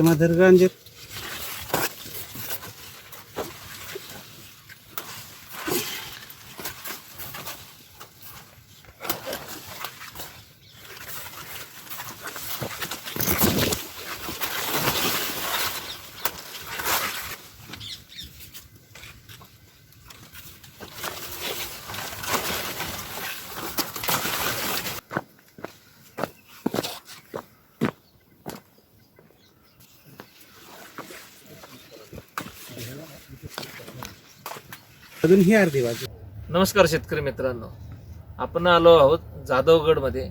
আমাদের গঞ্জের अजून ही अर्धी बाजू. नमस्कार शेतकरी मित्रांनो. आपण आलो आहोत जाधवगडमध्ये.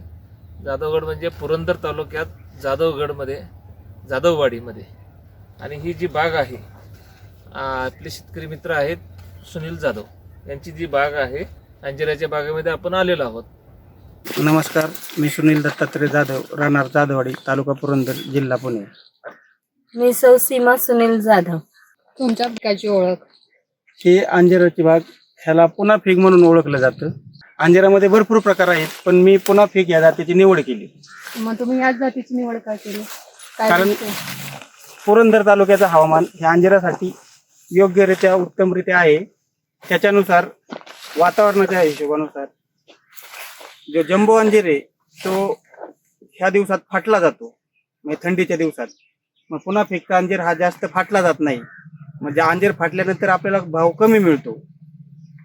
जाधवगड म्हणजे पुरंदर तालुक्यात जाधवगडमध्ये जाधववाडीमध्ये. आणि ही जी बाग आहे आ, आपले शेतकरी मित्र आहेत सुनील जाधव. यांची जी बाग आहे अंजिराच्या बागेमध्ये आपण आलेलो आहोत. नमस्कार मी सुनील दत्तात्रय जाधव राहणार जाधववाडी तालुका पुरंदर जिल्हा पुणे. मी सौ सीमा सुनील जाधव. तुमच्या पिकाची ओळख. ही अंजिराची बाग ह्याला पुन्हा फिग म्हणून ओळखलं जातं. अंजिरामध्ये भरपूर प्रकार आहेत पण मी पुन्हा फिग या जातीची निवड केली. मग तुम्ही याच जातीची निवड का केली? काय कारण-? पुरंदर तालुक्याचं हवामान हे अंजिरासाठी योग्यरित्या उत्तमरित्या आहे. त्याच्यानुसार वातावरणाच्या हिशोबानुसार जो जम्बो अंजीर आहे तो ह्या दिवसात फाटला जातो. म्हणजे थंडीच्या दिवसात. मग पुन्हा फिक्का अंजीर हा जास्त फाटला जात नाही. म्हणजे अंजीर फाटल्यानंतर आपल्याला भाव कमी मिळतो.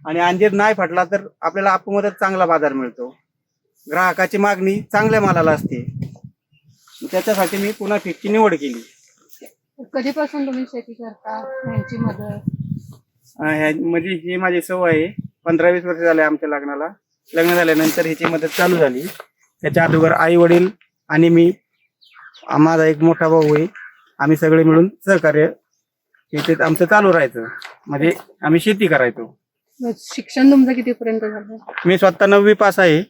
आणि अंजीर नाही फाटला तर आपल्याला आपुमधत चांगला बाजार मिळतो. ग्राहकाची मागणी चांगल्या मालाला असते. त्याच्यासाठी मी पुन्हा फिकची निवड केली. कधीपासून तुम्ही शेती करता? यांची मदत? म्हणजे ही माझी सवय आहे. पंधरा वीस वर्ष झाले आमच्या लग्नाला. लग्न झाल्यानंतर ह्याची मदत चालू झाली. त्याच्या अगोदर आई वडील आणि मी माझा एक मोठा भाऊ आहे. आम्ही सगळे मिळून सहकार्य इथे आमचं चालू राहायचं. म्हणजे आम्ही शेती करायचो. शिक्षण तुमचं कितीपर्यंत झालं? मी स्वतः नववी पास आहे.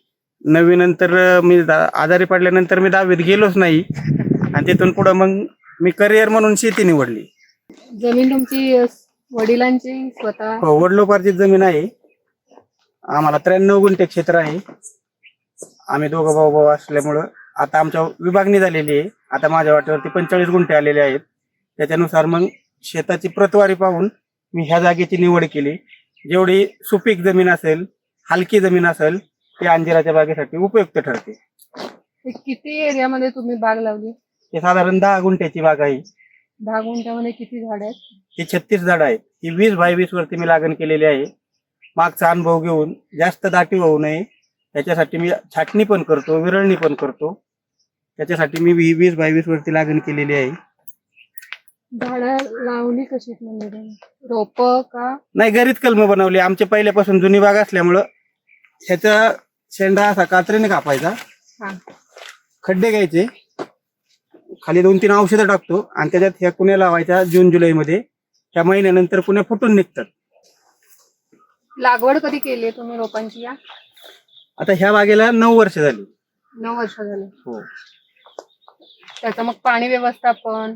नववी नंतर मी दा- आजारी पडल्यानंतर मी दहावीत गेलोच नाही. आणि तिथून पुढं मग मी करिअर म्हणून शेती निवडली. जमीन तुमची अ, वडिलांची स्वतः? हो वडलोपार्जित जमीन आहे. आम्हाला त्र्याण्णव गुंठे क्षेत्र आहे. आम्ही दोघं भाऊ भाऊ असल्यामुळं आता आमच्या विभागणी झालेली आहे. आता माझ्या वाट्यावरती पंचेचाळीस गुंठे आलेले आहेत. त्याच्यानुसार मग शेताची प्रतवारी पाहून मी ह्या जागेची निवड केली. जेवढी सुपीक जमीन असेल हलकी जमीन असेल ती अंजिराच्या बागेसाठी उपयुक्त ठरते. किती एरियामध्ये तुम्ही बाग लावली? हे साधारण दहा गुंठ्याची बाग आहे. दहा गुंठ्यामध्ये किती झाड आहेत? ही छत्तीस झाडं आहेत. ही वीस बाय वीस वरती मी लागण केलेली आहे. मागचा अनुभव घेऊन जास्त दाटी होऊ नये. त्याच्यासाठी मी छाटणी पण करतो विरळणी पण करतो. त्याच्यासाठी मी वीस बाय वीस वरती लागण केलेली आहे. झाडं लावली कशी म्हणजे तुम्ही? रोप का? नाही घरीच कलम बनवली. आमच्या पहिल्यापासून जुनी बाग असल्यामुळं ह्याचा शेंडा असा कात्रीने कापायचा. हा. खड्डे घ्यायचे. खाली दोन तीन औषधं टाकतो आणि त्याच्यात ह्या कुण्या लावायच्या जून जुलैमध्ये. ह्या महिन्यानंतर पुण्या फुटून निघतात. लागवड कधी केली आहे तुम्ही रोपांची या? आता ह्या बागेला नऊ वर्ष झाली. नऊ वर्ष झाले. हो. त्याचं मग पाणी व्यवस्थापन?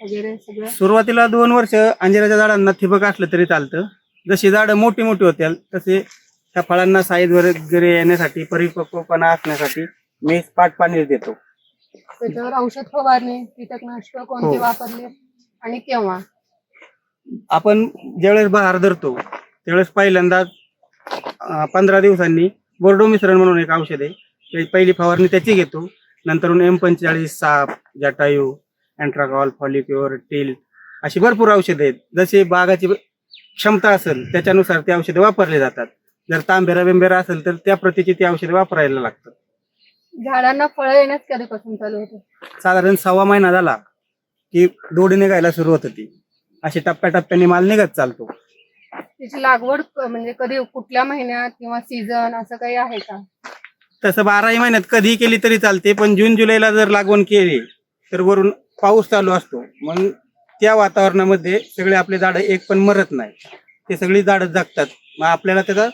वगैरे सगळं. सुरुवातीला दोन वर्ष अंजिराच्या झाडांना ठिबक असलं तरी चालतं. जशी झाडं मोठी मोठी होत्याल तसे त्या फळांना साईज वगैरे येण्यासाठी परिपक्वपणा असण्यासाठी मी पाणी देतो. त्याच्यावर औषध फवारणी कीटकनाशक कोणते हो. वापरले आणि केव्हा? आपण ज्यावेळेस बहार धरतो त्यावेळेस पहिल्यांदा पंधरा दिवसांनी बोर्डो मिश्रण म्हणून एक औषध आहे. ते पहिली फवारणी त्याची घेतो. नंतर एम पंचेचाळीस साप जटायू अँट्राकॉल फॉलिक्युअर टील अशी भरपूर औषधं आहेत. जशी बागाची क्षमता असेल त्याच्यानुसार ते औषधं वापरले जातात. जर तांबेरा बिंबेरा असेल तर त्या प्रतीची ती औषधं वापरायला लागतात. झाडांना फळं येण्यास कधीपासून चालू होते? साधारण सव्वा महिना झाला की दोडी निघायला सुरुवात होती अशी टप्प्याटप्प्याने माल निघत चालतो. त्याची लागवड म्हणजे कधी कुठल्या महिन्यात किंवा सीझन असं काही आहे का? तसं बाराही महिन्यात कधी केली तरी चालते पण जून जुलैला जर लागवण केली तर वरून पाऊस चालू असतो. मग त्या वातावरणामध्ये सगळे आपले झाडं एक पण मरत नाही. ते सगळी झाडं जगतात. मग आपल्याला त्याचा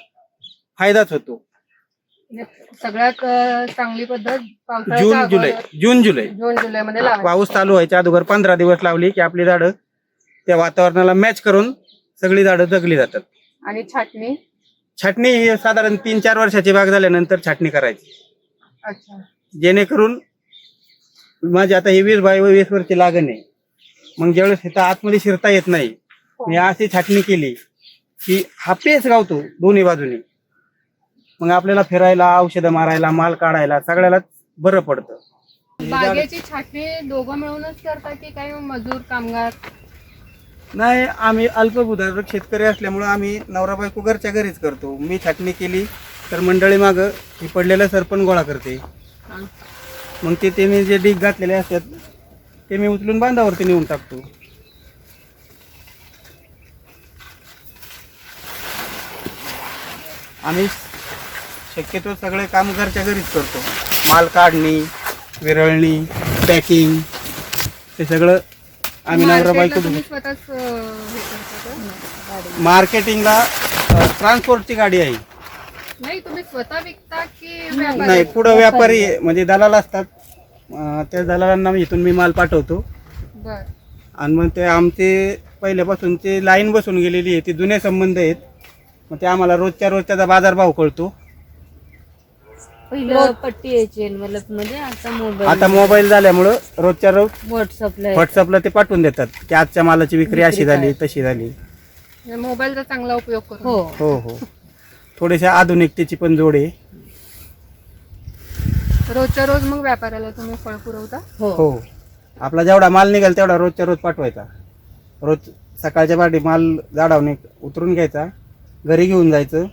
फायदाच होतो. सगळ्यात अं, चांगली पद्धत पावसाळ्याच्या जून जुलै. अगोदर. जून जुलै. जून जुलै मध्ये लावायची. पाऊस चालू व्हायच्या अगोदर पंधरा दिवस लावली की आपली झाडं त्या वातावरणाला मॅच करून सगळी झाडं जगली जातात. आणि छाटणी? छाटणी ही साधारण तीन चार वर्षाची बाग झाल्यानंतर छाटणी करायची. अच्छा. जेणेकरून माझी आता ही वीस बाय वीस वरची लागण आहे. मग ज्यावेळेस इथं आतमध्ये शिरता येत नाही मी अशी छाटणी केली की हा पेस गावतो दोन्ही बाजूने. मग आपल्याला फिरायला औषधं मारायला माल काढायला सगळ्यालाच बरं पडतं. बागेची छाटणी दोघं मिळूनच करता की काही मजूर कामगार? नाही आम्ही अल्पभूधारक शेतकरी असल्यामुळं आम्ही नवरा बायको घरच्या घरीच करतो. मी छाटणी केली तर मंडळी मागं ही पडलेलं सरपण गोळा करते. मग ते त्यांनी जे डीग घातलेले असतात ते मी उचलून बांधावरती नेऊन टाकतो. आम्ही शक्यतो सगळे काम घरच्या घरीच करतो. माल काढणी विरळणी पॅकिंग ते सगळं आम्ही नवरा बायको? मार्केटिंगला ट्रान्सपोर्टची गाडी आहे. नाही तुम्ही स्वतः विकता की व्यापारी? नाही पुढं व्यापारी. आहे, म्हणजे दलाल असतात. अं, त्या दलालांना मी इथून मी माल पाठवतो. बर. आणि मग ते आमचे पहिल्यापासूनचे लाईन बसून गेलेली आहे ते जुने संबंध आहेत. मग ते आम्हाला रोजच्या रोज त्याचा बाजारभाव कळतो. पहिलं पट्टी यायची एनवलपमध्ये आता मोबाईल आता मोबाईल झाल्यामुळं रोजच्या रोज व्हॉट्सअपला व्हॉट्सअपला ते पाठवून देतात की आजच्या मालाची विक्री अशी झाली तशी झाली. मोबाईलचा चांगला उपयोग करू हो. हो हो. थोडेशा आधुनिकतेची पण जोड आहे. रोजच्या रोज मग व्यापाऱ्याला तुम्ही फळ पुरवता? हो. हो. आपला जेवढा माल निघेल तेवढा रोजच्या रोज पाठवायचा. रोज सकाळच्या पाठी माल जाडावणे उतरून घ्यायचा घरी घेऊन जायचं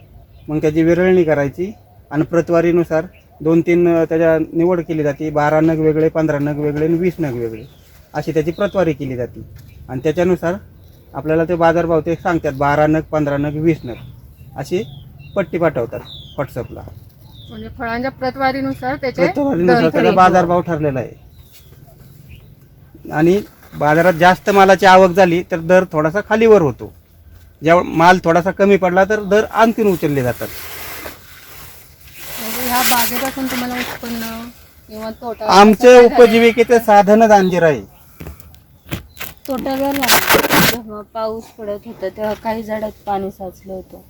मग त्याची विरळणी करायची आणि प्रतवारीनुसार दोन तीन त्याच्या निवड केली जाते. बारा नग वेगळे पंधरा नग वेगळे आणि वीस नग वेगळे. अशी त्याची प्रतवारी केली जाते. आणि त्याच्यानुसार आपल्याला ते बाजारभाव ते सांगतात बारा नग पंधरा नग वीस नग. अशी पट्टी पाठवतात व्हॉट्सअपला. म्हणजे फळांच्या प्रतवारीनुसार त्याचे प्रतवारीनुसार दर त्याचा ठरले. बाजारभाव ठरलेला आहे. आणि बाजारात जास्त मालाची आवक झाली तर दर थोडासा खालीवर होतो. जेव्हा माल थोडासा कमी पडला तर दर आणखीन उचलले जातात. म्हणजे ह्या बागेपासून तुम्हाला उत्पन्न किंवा तोटा आमचे असं काय झालंय? उपजीविकेचे साधनच अंजीर आहे. तोटा झाला जेव्हा पाऊस पडत होता तेव्हा काही झाडात पाणी साचलं होतं.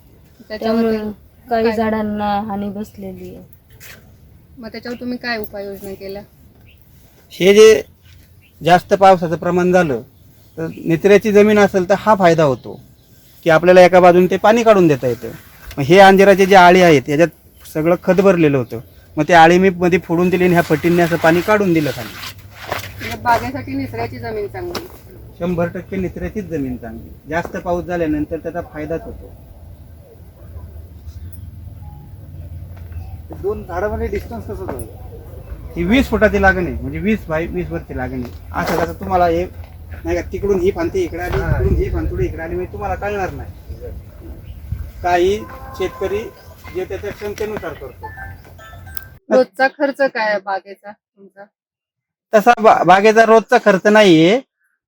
त्याच्यावर त्यामुळे काही काय? झाडांना हानी बसलेली आहे. मग त्याच्यावर तुम्ही काय उपाययोजना केल्या? हे जे जास्त पावसाचं प्रमाण झालं तर निचऱ्याची जमीन असेल तर हा फायदा होतो. की आपल्याला एका बाजूने ते पाणी काढून देता येतं. मग हे अंजिराचे जे आळी आहेत याच्यात सगळं खत भरलेलं होतं. मग ते आळी मी मध्ये फोडून दिली आणि ह्या पट्टीने असं पाणी काढून दिलं खाली. म्हणजे बागेसाठी निसर्गाची जमीन चांगली. शंभर टक्के निचऱ्याचीच जमीन चांगली. जास्त पाऊस झाल्यानंतर त्याचा फायदाच होतो. दोन झाडामध्ये डिस्टन्स कसं होईल ही वीस फुटाची लागण आहे. म्हणजे वीस बाय वीस वरची लागण आहे. असं कसं तुम्हाला हे नाही का तिकडून ही फांती इकडे आली तिकडून ही फांतुडी इकडे आली म्हणजे तुम्हाला कळणार नाही. काही शेतकरी जे त्याच्या क्षमतेनुसार करतो. रोजचा खर्च काय आहे बागेचा तुमचा? तसा बा- बागेचा रोजचा खर्च नाहीये.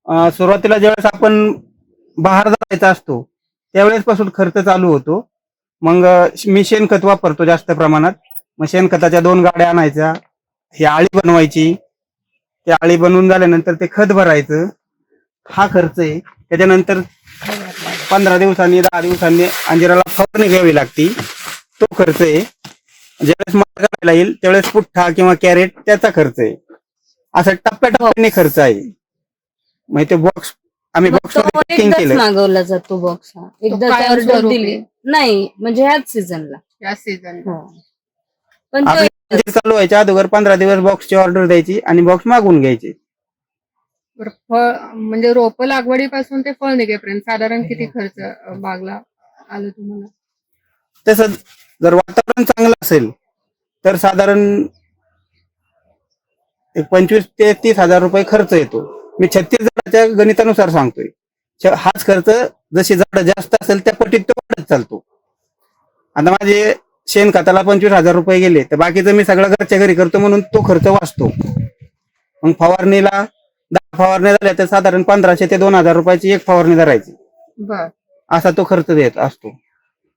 अं, सुरुवातीला ज्यावेळेस आपण बहार जायचा असतो त्यावेळेस पासून खर्च चालू होतो. मग अं, मी शेणखत वापरतो जास्त प्रमाणात. मग शेणखताच्या दोन गाड्या आणायच्या. ही आळी बनवायची. ती आळी बनवून झाल्यानंतर ते खत भरायचं. हा खर्च आहे. त्याच्यानंतर पंधरा दिवसांनी दहा दिवसांनी अंजिराला फवारणी घ्यावी लागती. तो खर्च आहे. ज्यावेळेस माल काढायला येईल त्यावेळेस पुठ्ठा किंवा कॅरेट त्याचा खर्च आहे. असं टप्प्याटप्प्याने खर्च आहे. म्हणजे ते बॉक्स आम्ही मग बॉक्स तो पॅकिंग केलं मागवला जातो बॉक्स हा. एकदा ऑर्डर? दिली? नाही म्हणजे ह्याच सीझनला या सीझन पण तो आपली अंजीर चालू व्हायच्या अगोदर पंधरा दिवस बॉक्सची ऑर्डर द्यायची आणि बॉक्स मागवून घ्यायचे. फळ म्हणजे रोप लागवडीपासून ते फळ निघेपर्यंत साधारण किती खर्च अं, बागला आलं तुम्हाला? तसं जर वातावरण चांगलं असेल तर साधारण एक पंचवीस ते तीस हजार रुपये खर्च येतो. मी छत्तीस झाडाच्या गणितानुसार सांगतोय. छ- हाच खर्च जशी झाडं जास्त असेल त्या पटीत तो वाढत चालतो. आता माझे शेणखताला पंचवीस हजार रुपये गेले तर बाकीचं मी सगळं घरच्या घरी करतो म्हणून तो खर्च वाचतो. मग फवारणीला दहा फवारण्या झाल्या तर साधारण पंधराशे ते दोन हजार रुपयाची एक फवारणी धरायची. बर. असा तो खर्च देत असतो.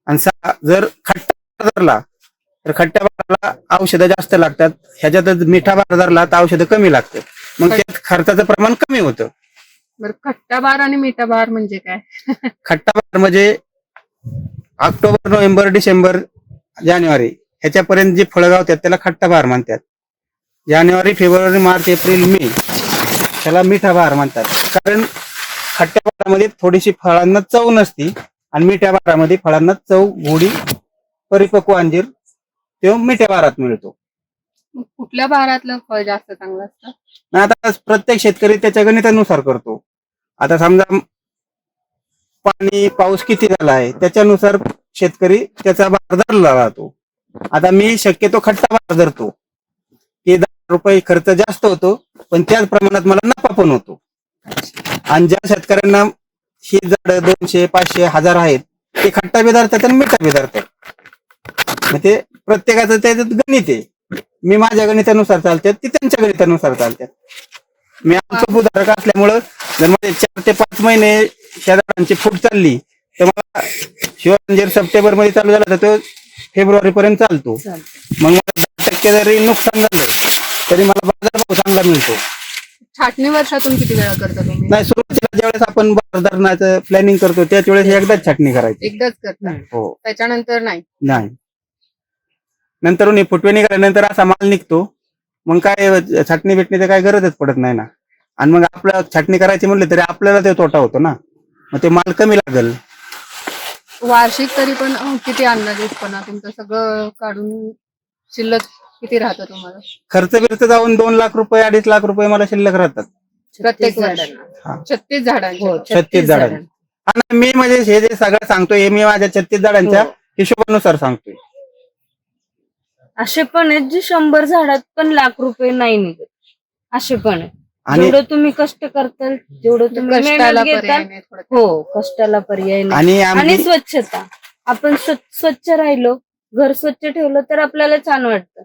आणि सा- जर खट्टा धरला तर खट्ट्या भाराला औषधं जास्त लागतात. ह्याच्यातच मिठा भार धरला तर औषधं कमी लागतात. मग त्यात खर्चाचं प्रमाण कमी होतं. बर खट्टा बार आणि मिठा बार म्हणजे काय? खट्टा भार म्हणजे ऑक्टोबर नोव्हेंबर डिसेंबर जानेवारी. ह्याच्यापर्यंत जे फळं गावतात त्याला खट्टा बहार म्हणतात. जानेवारी फेब्रुवारी मार्च एप्रिल मे त्याला मिठा बहार म्हणतात. कारण खट्ट्या बारामध्ये थोडीशी फळांना चव नसती आणि मिठ्या बारामध्ये फळांना चव गोडी परिपक्व अंजीर तो मिठ्या बारात मिळतो. मग कुठल्या भारातलं फळ जास्त चांगलं असतं? आणि आता प्रत्येक शेतकरी त्याच्या गणितानुसार करतो. आता समजा पाणी पाऊस किती झाला आहे त्याच्यानुसार शेतकरी त्याचा बाजार धरला राहतो. आता मी शक्यतो खट्टा बाजार धरतो की दहा रुपये खर्च जास्त होतो पण त्याच प्रमाणात मला नफा पण होतो. आणि ज्या शेतकऱ्यांना ही झाड दोनशे पाचशे हजार आहेत ते खट्टा बी धरतात आणि मिठा बी धरतात. मग ते प्रत्येकाचं त्याच्यात गणित आहे. मी माझ्या गणितानुसार चालतात ते त्यांच्या गणितानुसार चालतात मी आमचं उदाहरक असल्यामुळं जर माझे चार ते पाच महिने झाडांची फूट चालली तर मला शिवरांजर सप्टेंबरमध्ये चालू झाला तर तो फेब्रुवारी पर्यंत चालतो. मग मला दहा टक्के जरी नुकसान झालं तरी मला बाजारभाव चांगला मिळतो. छाटणी वर्षातून किती वेळा करता तुम्ही? नाही सुरुवातीला ज्यावेळेस आपण बाजार धरण्याचं प्लॅनिंग करतो त्याच वेळेस एकदाच छाटणी करायची. एकदाच करता? हो. त्याच्यानंतर नाही? नाही. नंतर फुटवे निघाल्यानंतर असा माल निघतो. मग काय छाटणी भेटण्याची काय गरजच पडत नाही ना. आणि मग आपल्याला छाटणी करायची म्हणलं तरी आपल्याला ते तोटा होतो ना. मग ते माल कमी लागल. वार्षिक तरी पण किती अंदाज उत्पन्न तुमचं सगळं काढून शिल्लक किती राहतं तुम्हाला खर्च बिर्च जाऊन दोन लाख रुपये अडीच लाख रुपये मला शिल्लक राहतात प्रत्येक झाडांना. वर्षी हा. छत्तीस झाडांचे हो, छत्तीस झाडांचे. आणि मी म्हणजे हे जे सगळं सांगतोय हे मी माझ्या छत्तीस झाडांच्या हो. हिशोबानुसार सांगतोय असे पण आहेत जे शंभर झाडात पण लाख रुपये नाही निघत असे पण आहेत आणि जेवढं तुम्ही कष्ट करताल जेवढं तुम्ही कष्टाला मेहनत पर्याय घेताल नाही थोडक्यात. हो कष्टाला पर्याय नाही. आणि स्वच्छता. आपण स्व- स्वच्छ राहिलो घर स्वच्छ ठेवलं तर आपल्याला छान वाटतं.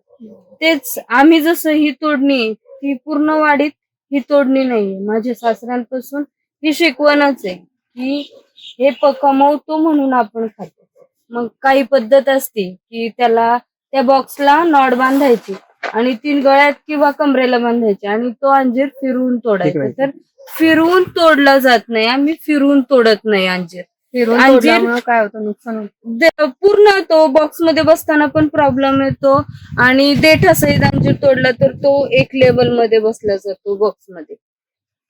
तेच आम्ही जसं ही तोडणी ही पूर्ण वाढीत ही तोडणी नाहीये. माझ्या सासऱ्यांपासून ही शिकवणच आहे की हे प कमवतो म्हणून आपण खातो. मग काही पद्धत असते की त्याला त्या बॉक्सला नॉट बांधायची. आणि तीन गळ्यात किंवा कमरेला बांधायची. आणि तो अंजीर फिरवून तोडायचा. तर फिरवून तोडला जात नाही. आम्ही फिरवून तोडत नाही अंजीर. फिरून तोडल्यामुळं काय होतं? नुकसान दे- पूर्ण तो बॉक्समध्ये बसताना पण प्रॉब्लेम येतो. आणि देठा सहित अंजीर तोडला तर तो एक लेवलमध्ये बसला जातो बॉक्समध्ये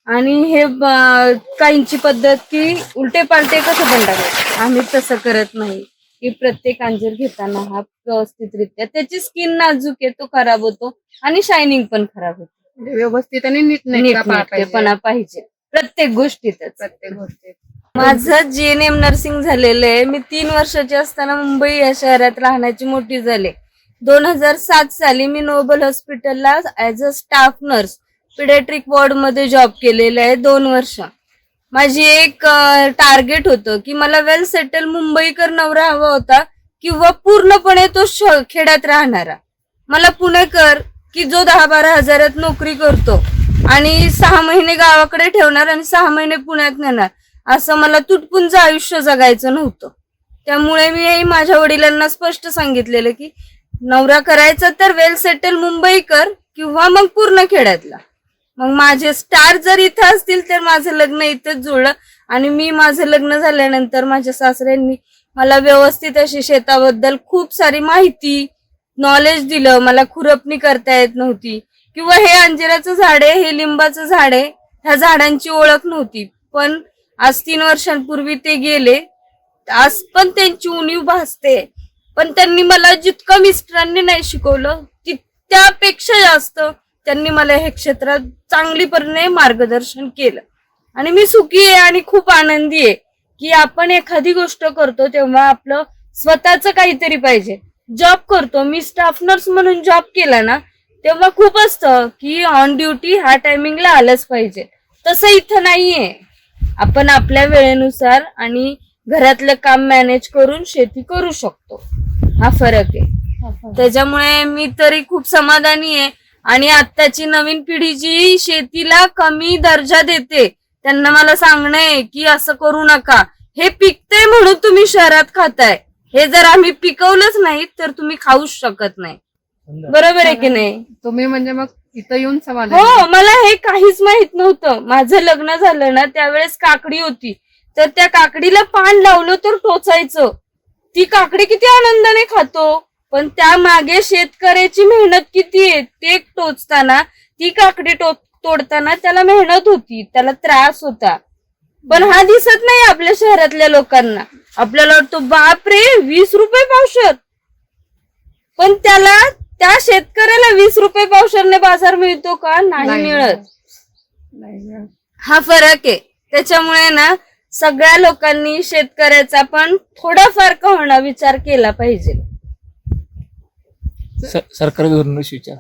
आणि हे ब- काहींची पद्धत की उलटे पालटे कसं पण टाकायचं आम्ही तसं करत नाही. की प्रत्येक अंजीर घेताना हा व्यवस्थितरित्या त्याची स्किन नाजूक आहे तो खराब होतो आणि शायनिंग पण खराब होतो. म्हणजे व्यवस्थित आणि नीट नीटनेटकेपणा पाहिजे. प्रत्येक गोष्टीतच. प्रत्येक गोष्टीत. माझं जीएनएम नर्सिंग झालेलं आहे. मी तीन वर्षाची असताना मुंबई या शहरात राहण्याची मोठी झाले. दोन हजार सात साली मी नोबल हॉस्पिटलला as a staff nurse pediatric वॉर्डमध्ये job केलेला आहे दोन वर्ष. माझी एक टार्गेट होतं की मला वेल सेटल मुंबईकर नवरा हवा होता किंवा पूर्णपणे तो खेड्यात राहणारा. मला पुणेकर की जो दहा बारा हजारात नोकरी करतो आणि सहा महिने गावाकडे ठेवणार आणि सहा महिने पुण्यात नेणार असं मला तुटपुंज आयुष्य जगायचं नव्हतं. त्यामुळे मी माझ्या वडिलांना स्पष्ट सांगितलेलं की नवरा करायचा तर वेल सेटल मुंबईकर किंवा मग पूर्ण खेड्यातला. मग माझे स्टार जर इथं असतील तर माझं लग्न इथंच जुळलं. आणि मी माझं लग्न झाल्यानंतर माझ्या सासऱ्यांनी मला व्यवस्थित अशी शेताबद्दल खूप सारी माहिती नॉलेज दिलं. मला खुरपणी करता येत नव्हती. किंवा हे अंजिराचं झाड आहे हे लिंबाचं झाड आहे ह्या झाडांची ओळख नव्हती. पण आज तीन वर्षांपूर्वी ते गेले. आज पण त्यांची उणीव भासते. पण त्यांनी मला जितकं मिस्टरांनी नाही शिकवलं तितक्यापेक्षा जास्त त्यांनी मला हे क्षेत्रात चांगलीपणे मार्गदर्शन केलं. आणि मी सुखी आहे आणि खूप आनंदी आहे की आपण एखादी गोष्ट करतो तेव्हा आपलं स्वतःच काहीतरी पाहिजे. जॉब करतो मी स्टाफ नर्स म्हणून जॉब केला ना तेव्हा खूप असतं की ऑन ड्युटी ह्या टायमिंगला आलंच पाहिजे. तसं इथं नाहीये. आपण आपल्या वेळेनुसार आणि घरातलं काम मॅनेज करून शेती करू शकतो. हा फरक आहे. त्याच्यामुळे मी तरी खूप समाधानी आहे. आणि आत्ताची नवीन पिढी जी शेतीला कमी दर्जा देते त्यांना मला सांगणं आहे की असं करू नका. हे पिकते म्हणून तुम्ही शहरात खाताय. हे जर आम्ही पिकवलंच नाही तर तुम्ही खाऊच शकत नाही. बरोबर आहे की नाही? तुम्ही म्हणजे मग इथं येऊन समाधान हो मला हे काहीच माहीत नव्हतं. माझं लग्न झालं ना त्यावेळेस काकडी होती. तर त्या काकडीला पान लावलं तर टोचायचं. ती काकडी किती आनंदाने खातो. पण त्या मागे शेतकऱ्याची मेहनत किती आहे ते टोचताना ती काकडी टो तोडताना त्याला मेहनत होती त्याला त्रास होता. पण हा दिसत नाही आपल्या शहरातल्या लोकांना. आपल्याला वाटतो बापरे वीस रुपये पावशर. पण त्याला त्या शेतकऱ्याला वीस रुपये पावशरने बाजार मिळतो का? नाही मिळत. नाही मिळत. हा फरक आहे. त्याच्यामुळे ना सगळ्या लोकांनी शेतकऱ्याचा पण थोडाफार का होणार विचार केला पाहिजे. सरकारी धोरणच विचार.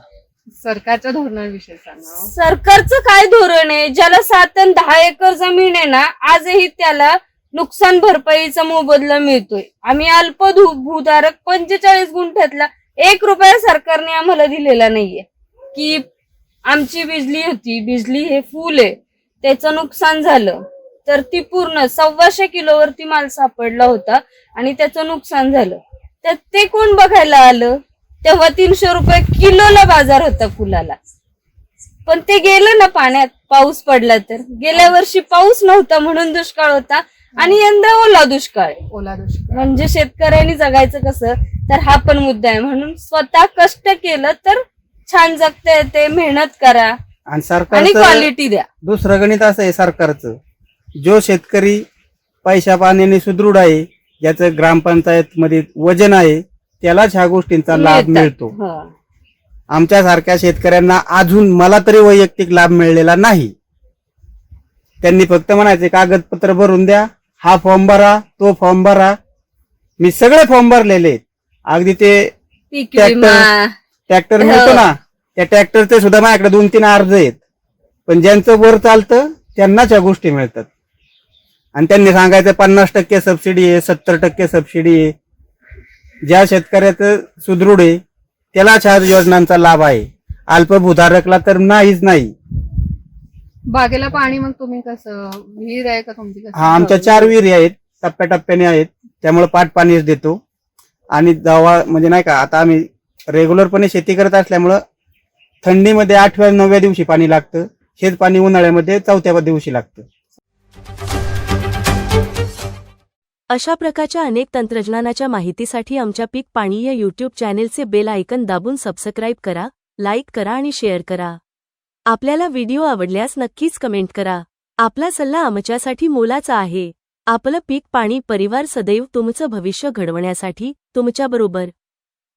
सरकारच्या धोरणाविषयी सांगा. सरकारचं काय धोरण आहे? ज्याला सात आणि दहा एकर जमीन आहे ना आजही त्याला नुकसान भरपाईचा मोबदला मिळतोय. आम्ही अल्प भूधारक पंचेचाळीस गुंठ्यातला एक रुपया सरकारने आम्हाला दिलेला नाहीये. की आमची बिजली होती बिजली हे फुल आहे. त्याचं नुकसान झालं. तर ती पूर्ण सव्वाशे किलोवरती माल सापडला होता आणि त्याचं नुकसान झालं. तर ते कोण बघायला आलं? तेव्हा तीनशे रुपये किलोला बाजार होता फुलाला. पण ते गेलं ना पाण्यात पाऊस पडला तर. गेल्या वर्षी पाऊस नव्हता म्हणून दुष्काळ होता आणि यंदा ओला दुष्काळ आहे. ओला दुष्काळ. म्हणजे शेतकऱ्यांनी जगायचं कसं तर हा पण मुद्दा आहे. म्हणून स्वतः कष्ट केलं तर छान जगता येते मेहनत करा आणि आणि सरकारचं क्वालिटी द्या. दुसरं गणित असं आहे सरकारचं. जो शेतकरी पैशा पाण्याने सुदृढ आहे ज्याचं ग्रामपंचायत मध्ये वजन आहे त्यालाच ह्या गोष्टींचा लाभ. मिळतो हं. आमच्यासारख्या शेतकऱ्यांना अजून मला तरी वैयक्तिक लाभ मिळलेला नाही त्यांनी फक्त म्हणायचे कागदपत्र भरून द्या हा फॉर्म भरा तो फॉर्म भरा मी सगळे फॉर्म भरलेले. अगदी ते ट्रॅक्टर- ट्रॅक्टर हो. मिळतो ना त्या ट्रॅक्टरचे सुद्धा माझ्याकडे दोन तीन अर्ज आहेत पण ज्यांचं वर चालतं त्यांनाच या गोष्टी मिळतात आणि त्यांनी सांगायचं पन्नास टक्के सबसिडी आहे सत्तर टक्के सबसिडी आहे ज्या शेतकऱ्याचं सुदृढ आहे त्यालाच ह्या योजनांचा लाभ आहे. अल्पभूधारकला तर नाहीच नाही. बागेला पाणी मग तुम्ही कसं विहीर आहे का तुमची कसं? हा आमच्या चार विहिरी आहेत टप्प्याटप्प्याने आहेत. त्यामुळे पाट पाणीच देतो. आणि जेव्हा म्हणजे नाही का आता आम्ही रेग्युलरपणे शेती करत असल्यामुळं थंडीमध्ये आठव्या नवव्या दिवशी पाणी लागतं. हेच पाणी उन्हाळ्यामध्ये चौथ्या दिवशी लागतं. अशा प्रकारच्या अनेक तंत्रज्ञानाच्या माहितीसाठी आमच्या पीक पाणी या यूट्यूब चॅनेलचे बेल आयकन दाबून सबस्क्राईब करा लाईक करा आणि शेअर करा. आपल्याला व्हिडिओ आवडल्यास नक्कीच कमेंट करा. आपला सल्ला आमच्यासाठी मोलाचा आहे. आपलं पीक पाणी परिवार सदैव तुमचं भविष्य घडवण्यासाठी तुमच्याबरोबर.